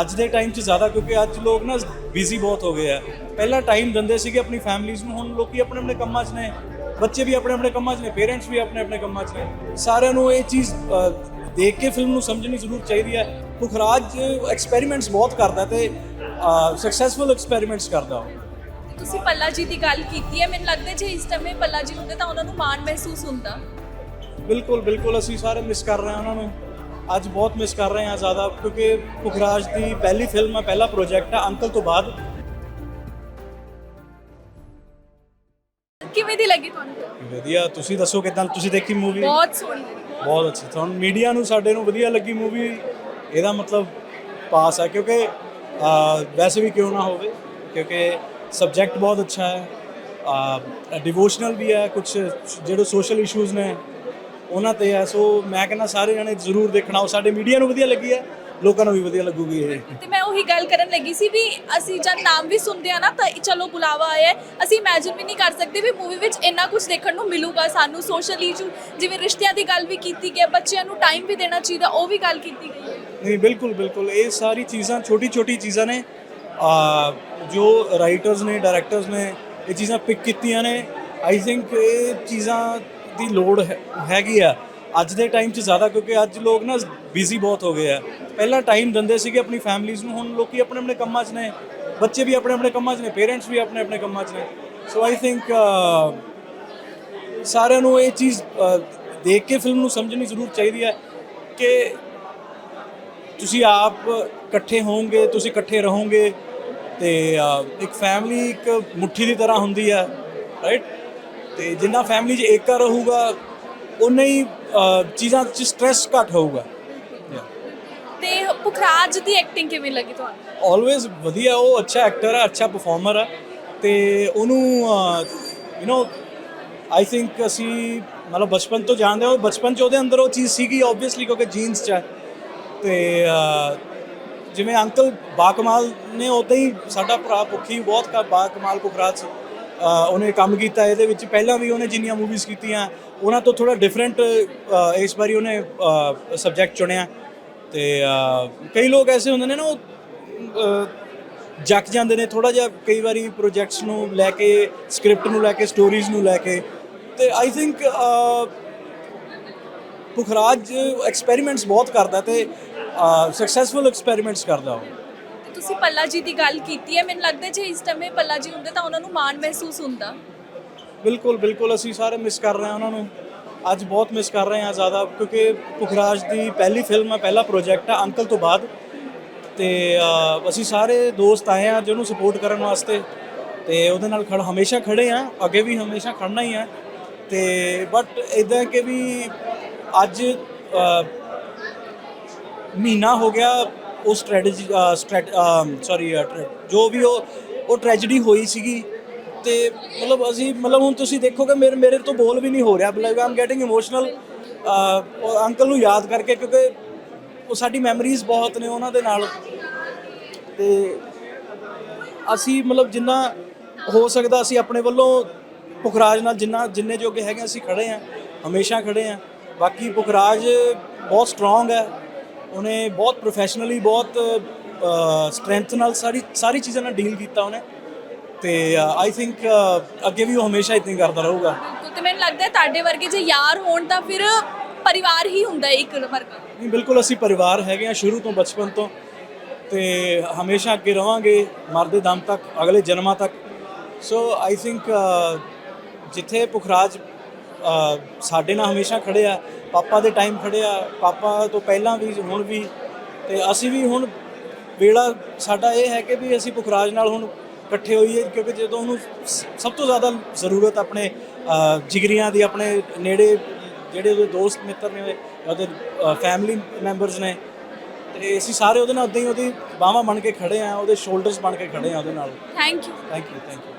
ਅੱਜ ਦੇ ਟਾਈਮ 'ਚ ਜ਼ਿਆਦਾ ਕਿਉਂਕਿ ਅੱਜ ਲੋਕ ਨਾ ਬਿਜ਼ੀ ਬਹੁਤ ਹੋ ਗਏ ਆ। ਪਹਿਲਾਂ ਟਾਈਮ ਦਿੰਦੇ ਸੀਗੇ ਆਪਣੀ ਫੈਮਲੀਜ਼ ਨੂੰ ਹੁਣ ਲੋਕੀ ਆਪਣੇ ਆਪਣੇ ਕੰਮਾਂ 'ਚ ਨੇ। ਬੱਚੇ ਵੀ ਆਪਣੇ ਆਪਣੇ ਕੰਮਾਂ 'ਚ ਨੇ ਪੇਰੈਂਟਸ ਵੀ ਆਪਣੇ ਆਪਣੇ ਕੰਮਾਂ 'ਚ ਨੇ। ਸਾਰਿਆਂ ਨੂੰ ਇਹ ਚੀਜ਼ ਦੇਖ ਕੇ ਫਿਲਮ ਨੂੰ ਸਮਝਣੀ ਜ਼ਰੂਰ ਚਾਹੀਦੀ ਹੈ ਪੁਖਰਾਜ ਐਕਸਪੈਰੀਮੈਂਟਸ ਬਹੁਤ ਕਰਦਾ ਤੇ ਸਕਸੈਸਫੁਲ ਐਕਸਪੈਰੀਮੈਂਟਸ ਕਰਦਾ ਤੁਸੀਂ ਪੱਲਾ ਜੀ ਦੀ ਗੱਲ ਕੀਤੀ ਹੈ ਮੈਨੂੰ ਲੱਗਦਾ ਜੇ ਇਸ ਸਮੇਂ ਪੱਲਾ ਜੀ ਹੁੰਦੇ ਤਾਂ ਉਹਨਾਂ ਨੂੰ ਮਾਣ ਮਹਿਸੂਸ ਹੁੰਦਾ। ਬਿਲਕੁਲ ਬਿਲਕੁਲ ਅਸੀਂ ਸਾਰੇ ਮਿਸ ਕਰ ਰਹੇ ਹਾਂ ਉਹਨਾਂ ਨੂੰ। ਅੱਜ ਬਹੁਤ ਮਿਸ ਕਰ ਰਹੇ ਹਾਂ ਜ਼ਿਆਦਾ ਕਿਉਂਕਿ ਪੁਖਰਾਜ ਦੀ ਪਹਿਲੀ ਫਿਲਮ ਹੈ ਪਹਿਲਾ ਪ੍ਰੋਜੈਕਟ ਹੈ ਅੰਕਲ ਤੋਂ ਬਾਅਦ। ਕਿਵੇਂ ਦੀ ਲੱਗੀ ਤੁਹਾਨੂੰ? ਵਧੀਆ ਤੁਸੀਂ ਦੱਸੋ ਕਿਦਾਂ ਤੁਸੀਂ ਦੇਖੀ ਮੂਵੀ ਬਹੁਤ ਸੋਹਣੀ ਬਹੁਤ ਅੱਛੀ ਤੁਹਾਨੂੰ ਮੀਡੀਆ ਨੂੰ ਸਾਡੇ ਨੂੰ ਵਧੀਆ ਲੱਗੀ ਮੂਵੀ ਇਹਦਾ ਮਤਲਬ ਪਾਸ ਹੈ ਕਿਉਂਕਿ ਵੈਸੇ ਵੀ ਕਿਉਂ ਨਾ ਹੋਵੇ ਕਿਉਂਕਿ ਸਬਜੈਕਟ ਬਹੁਤ ਅੱਛਾ ਹੈ ਡਿਵੋਸ਼ਨਲ ਵੀ ਹੈ ਕੁਝ ਜਿਹੜੇ ਸੋਸ਼ਲ ਇਸ਼ੂਜ਼ ਨੇ ਉਹਨਾਂ ਤੇ ਹੈ ਸੋ ਮੈਂ ਕਹਿੰਦਾ ਸਾਰੇ ਜਣੇ ਜ਼ਰੂਰ ਦੇਖਣਾ ਉਹ ਸਾਡੇ ਮੀਡੀਆ ਨੂੰ ਵਧੀਆ ਲੱਗੀ ਹੈ ਲੋਕਾਂ ਨੂੰ ਵੀ ਵਧੀਆ ਲੱਗੂਗੀ ਇਹ ਤੇ ਮੈਂ ਉਹੀ ਗੱਲ ਕਰਨ ਲੱਗੀ ਸੀ ਵੀ ਅਸੀਂ ਜਦ ਨਾਮ ਵੀ ਸੁਣਦੇ ਆ ਨਾ ਤਾਂ ਚਲੋ ਬੁਲਾਵਾ ਆਇਆ ਹੈ। ਅਸੀਂ ਇਮੇਜਿਨ ਵੀ ਨਹੀਂ ਕਰ ਸਕਦੇ ਵੀ ਮੂਵੀ ਵਿੱਚ ਇੰਨਾ ਕੁਝ ਦੇਖਣ ਨੂੰ ਮਿਲੂਗਾ ਸਾਨੂੰ ਸੋਸ਼ਲ ਇਸ਼ੂ ਜਿਵੇਂ ਰਿਸ਼ਤਿਆਂ ਦੀ ਗੱਲ ਵੀ ਕੀਤੀ ਗਈ ਹੈ ਬੱਚਿਆਂ ਨੂੰ ਟਾਈਮ ਵੀ ਦੇਣਾ ਚਾਹੀਦਾ ਉਹ ਵੀ ਗੱਲ ਕੀਤੀ ਗਈ ਹੈ ਨਹੀਂ ਬਿਲਕੁਲ ਬਿਲਕੁਲ ਇਹ ਸਾਰੀ ਚੀਜ਼ਾਂ ਛੋਟੀ ਛੋਟੀ ਚੀਜ਼ਾਂ ਨੇ ਆ, ਜੋ ਰਾਈਟਰਸ ਨੇ ਡਾਇਰੈਕਟਰਸ ਨੇ ਇਹ ਚੀਜ਼ਾਂ ਪਿਕ ਕੀਤੀਆਂ ਨੇ ਆਈ ਥਿੰਕ ਇਹ ਚੀਜ਼ਾਂ ਦੀ ਲੋੜ ਹੈ- ਹੈਗੀ ਆ। ਅੱਜ ਦੇ ਟਾਈਮ 'ਚ ਜ਼ਿਆਦਾ ਕਿਉਂਕਿ ਅੱਜ ਲੋਕ ਨਾ ਬਿਜ਼ੀ ਬਹੁਤ ਹੋ ਗਏ ਆ। ਪਹਿਲਾਂ ਟਾਈਮ ਦਿੰਦੇ ਸੀਗੇ ਆਪਣੀ ਫੈਮਲੀਜ਼ ਨੂੰ ਹੁਣ ਲੋਕੀ ਆਪਣੇ ਆਪਣੇ ਕੰਮਾਂ 'ਚ ਨੇ। ਬੱਚੇ ਵੀ ਆਪਣੇ ਆਪਣੇ ਕੰਮਾਂ 'ਚ ਨੇ ਪੇਰੈਂਟਸ ਵੀ ਆਪਣੇ ਆਪਣੇ ਕੰਮਾਂ 'ਚ ਨੇ। ਸੋ ਆਈ ਥਿੰਕ ਸਾਰਿਆਂ ਨੂੰ ਇਹ ਚੀਜ਼ ਅ, ਦੇਖ ਕੇ ਫਿਲਮ ਨੂੰ ਸਮਝਣੀ ਜ਼ਰੂਰ ਚਾਹੀਦੀ ਹੈ ਕਿ ਤੁਸੀਂ ਆਪ ਇਕੱਠੇ ਹੋਵੋਗੇ ਤੁਸੀਂ ਇਕੱਠੇ ਰਹੋਗੇ ਤੇ ਅ, ਇੱਕ ਫੈਮਿਲੀ ਇੱਕ ਮੁੱਠੀ ਦੀ ਤਰ੍ਹਾਂ ਹੁੰਦੀ ਹੈ ਰਾਈਟ ਤੇ ਜਿੰਨਾ ਫੈਮਿਲੀ 'ਚ ਏਕਾ ਰਹੂਗਾ ਉਨਾ ਹੀ ਅ, ਚੀਜ਼ਾਂ 'ਚ ਸਟ੍ਰੈਸ ਘੱਟ ਹੋਊਗਾ। ਤੇ ਪੁਖਰਾਜ ਦੀ ਐਕਟਿੰਗ ਕਿਵੇਂ ਲੱਗੀ ਤੁਹਾਨੂੰ? ਆਲਵੇਜ਼ ਵਧੀਆ ਉਹ ਅੱਛਾ ਐਕਟਰ ਹੈ ਅੱਛਾ ਪਰਫਾਰਮਰ ਹੈ ਤੇ ਉਹਨੂੰ ਯੂ نو ਆਈ ਥਿੰਕ ਅਸੀਂ ਮਤਲਬ ਬਚਪਨ ਤੋਂ ਜਾਣਦੇ ਹਾਂ ਉਹ ਬਚਪਨ ਚ ਉਹਦੇ ਅੰਦਰ ਉਹ ਚੀਜ਼ ਸੀਗੀ ਆਬਵੀਅਸਲੀ ਕਿਉਂਕਿ ਜੀਨਸ ਚ ਹੈ ਤੇ ਅਹ, ਜਿਵੇਂ ਅੰਕਲ ਬਾਕਮਾਲ ਨੇ ਉਦਾਂ ਹੀ ਸਾਡਾ ਭਰਾ ਭੁੱਖੀ ਬਹੁਤ ਕਾ ਬਾਕਮਾਲ ਪੁਖਰਾਜ ਅਹ, ਉਹਨੇ ਕੰਮ ਕੀਤਾ ਇਹਦੇ ਵਿੱਚ ਪਹਿਲਾਂ ਵੀ ਉਹਨੇ ਜਿੰਨੀਆਂ ਮੂਵੀਜ਼ ਕੀਤੀਆਂ ਉਹਨਾਂ ਤੋਂ ਥੋੜਾ ਡਿਫਰੈਂਟ ਇਸ ਵਾਰੀ ਉਹਨੇ ਸਬਜੈਕਟ ਚੁਣਿਆ। ਤੇ ਕਈ ਲੋਕ ਐਸੇ ਹੁੰਦੇ ਨੇ ਨਾ ਉਹ ਅਹ, ਜੱਕ ਜਾਂਦੇ ਨੇ ਥੋੜਾ ਜਿਹਾ ਕਈ ਵਾਰੀ ਪ੍ਰੋਜੈਕਟਸ ਨੂੰ ਲੈ ਕੇ ਸਕ੍ਰਿਪਟ ਨੂੰ ਲੈ ਕੇ ਸਟੋਰੀਜ਼ ਨੂੰ ਲੈ ਕੇ। ਤੇ ਆਈ ਥਿੰਕ ਪੁਖਰਾਜ ਐਕਸਪੈਰੀਮੈਂਟਸ ਬਹੁਤ ਕਰਦਾ ਤੇ ਸਕਸੈਸਫੁਲ ਐਕਸਪੈਰੀਮੈਂਟਸ ਕਰਦਾ ਉਹ। ਤੁਸੀਂ ਪੱਲਾ ਜੀ ਦੀ ਗੱਲ ਕੀਤੀ ਹੈ, ਮੈਨੂੰ ਲੱਗਦਾ ਜੇ ਇਸ ਸਮੇਂ ਪੱਲਾ ਜੀ ਹੁੰਦੇ ਤਾਂ ਉਹਨਾਂ ਨੂੰ ਮਾਣ ਮਹਿਸੂਸ ਹੁੰਦਾ। ਬਿਲਕੁਲ ਬਿਲਕੁਲ, ਅਸੀਂ ਸਾਰੇ ਮਿਸ ਕਰ ਰਹੇ ਹਾਂ ਉਹਨਾਂ ਨੂੰ। ਅੱਜ ਬਹੁਤ ਮਿਸ ਕਰ ਰਹੇ ਹਾਂ ਜ਼ਿਆਦਾ, ਕਿਉਂਕਿ ਪੁਖਰਾਜ ਦੀ ਪਹਿਲੀ ਫਿਲਮ ਹੈ, ਪਹਿਲਾ ਪ੍ਰੋਜੈਕਟ ਹੈ, ਅੰਕਲ ਤੋਂ ਬਾਅਦ। ਤੇ ਅਸੀਂ ਸਾਰੇ ਦੋਸਤ ਆਏ ਹਾਂ ਜਿਹਨੂੰ ਸਪੋਰਟ ਕਰਨ ਵਾਸਤੇ। ਤੇ ਉਹਦੇ ਨਾਲ ਖੜ, ਹਮੇਸ਼ਾ ਖੜੇ ਆ ਅੱਗੇ ਵੀ ਹਮੇਸ਼ਾ ਖੜਨਾ ਹੀ ਹੈ। ਤੇ ਬਟ ਇਦਾਂ ਕਿ ਵੀ ਅੱਜ ਮਹੀਨਾ ਹੋ ਗਿਆ ਉਹ ਸਟ੍ਰੈਟਜੀ ਸੌਰੀ ਜੋ ਵੀ ਉਹ ਉਹ ਟ੍ਰੈਜੇਡੀ ਹੋਈ ਸੀਗੀ। ਤੇ ਮਤਲਬ ਅਸੀਂ, ਮਤਲਬ ਹੁਣ ਤੁਸੀਂ ਦੇਖੋਗੇ, ਮੇਰੇ ਮੇਰੇ ਤੋਂ ਬੋਲ ਵੀ ਨਹੀਂ ਹੋ ਰਿਹਾ। ਮਤਲਬ ਆਮ ਗੈਟਿੰਗ ਇਮੋਸ਼ਨਲ ਅੰਕਲ ਨੂੰ ਯਾਦ ਕਰਕੇ, ਕਿਉਂਕਿ ਉਹ ਸਾਡੀ ਮੈਮਰੀਜ਼ ਬਹੁਤ ਨੇ ਉਹਨਾਂ ਦੇ ਨਾਲ। ਤੇ ਅਸੀਂ ਮਤਲਬ ਜਿੰਨਾ ਹੋ ਸਕਦਾ, ਅਸੀਂ ਆਪਣੇ ਵੱਲੋਂ ਪੁਖਰਾਜ ਨਾਲ ਜਿੰਨਾ, ਜਿੰਨੇ ਜੋਗੇ ਹੈਗੇ, ਅਸੀਂ ਖੜੇ ਆ ਹਮੇਸ਼ਾ ਖੜੇ ਆ ਬਾਕੀ ਪੁਖਰਾਜ ਬਹੁਤ ਸਟਰੋਂਗ ਹੈ। ਉਹਨੇ ਬਹੁਤ ਪ੍ਰੋਫੈਸ਼ਨਲੀ ਬਹੁਤ ਸਟਰੈਂਥ ਨਾਲ ਸਾਰੀ ਸਾਰੀ ਚੀਜ਼ਾਂ ਨਾਲ ਡੀਲ ਕੀਤਾ ਉਹਨੇ। ਤੇ ਆਈ ਥਿੰਕ ਅੱਗੇ ਵੀ ਉਹ ਹਮੇਸ਼ਾ ਇਤਨੀ ਕਰਦਾ ਰਹੂਗਾ। ਤੇ ਮੈਨੂੰ ਲੱਗਦਾ ਹੈ ਤੁਹਾਡੇ ਵਰਗੇ ਜੇ ਯਾਰ ਹੋਣ ਤਾਂ ਫਿਰ ਪਰਿਵਾਰ ਹੀ ਹੁੰਦਾ ਇੱਕ ਵਰਗਾ। ਨਹੀਂ ਬਿਲਕੁਲ ਅਸੀਂ ਪਰਿਵਾਰ ਹੈਗੇ ਆ ਸ਼ੁਰੂ ਤੋਂ ਬਚਪਨ ਤੋਂ। ਤੇ ਹਮੇਸ਼ਾ ਅੱਗੇ ਰਵਾਂਗੇ ਮਰਦੇ ਦਮ ਤੱਕ ਅਗਲੇ ਜਨਮਾਂ ਤੱਕ। ਸੋ ਆਈ ਥਿੰਕ ਜਿੱਥੇ ਪੁਖਰਾਜ ਸਾਡੇ ਨਾਲ ਹਮੇਸ਼ਾ ਖੜੇ ਆ ਪਾਪਾ ਦੇ ਟਾਈਮ ਖੜੇ ਆ ਪਾਪਾ ਤੋਂ ਪਹਿਲਾਂ ਵੀ ਹੁਣ ਵੀ। ਤੇ ਅਸੀਂ ਵੀ ਹੁਣ ਵੇਲਾ ਸਾਡਾ ਇਹ ਹੈ ਕਿ ਵੀ ਅਸੀਂ ਪੁਖਰਾਜ ਨਾਲ ਹੁਣ ਇਕੱਠੇ ਹੋਈਏ ਕਿਉਂਕਿ ਜਦੋਂ ਉਹਨੂੰ ਸਭ ਤੋਂ ਜ਼ਿਆਦਾ ਜ਼ਰੂਰਤ ਆਪਣੇ ਜਿਗਰੀਆਂ ਦੀ ਆਪਣੇ ਨੇੜੇ ਜਿਹੜੇ ਉਹਦੇ ਦੋਸਤ ਮਿੱਤਰ ਨੇ ਉਹਦੇ ਫੈਮਿਲੀ ਮੈਂਬਰਸ ਨੇ। ਤੇ ਅਸੀਂ ਸਾਰੇ ਉਹਦੇ ਨਾਲ ਉਦਾਂ ਹੀ ਉਹਦੀ ਬਾਹਾਂ ਬਣ ਕੇ ਖੜੇ ਆ ਉਹਦੇ ਸ਼ੋਲਡਰਸ ਬਣ ਕੇ ਖੜੇ ਆ ਉਹਦੇ ਨਾਲ। Thank you thank you thank you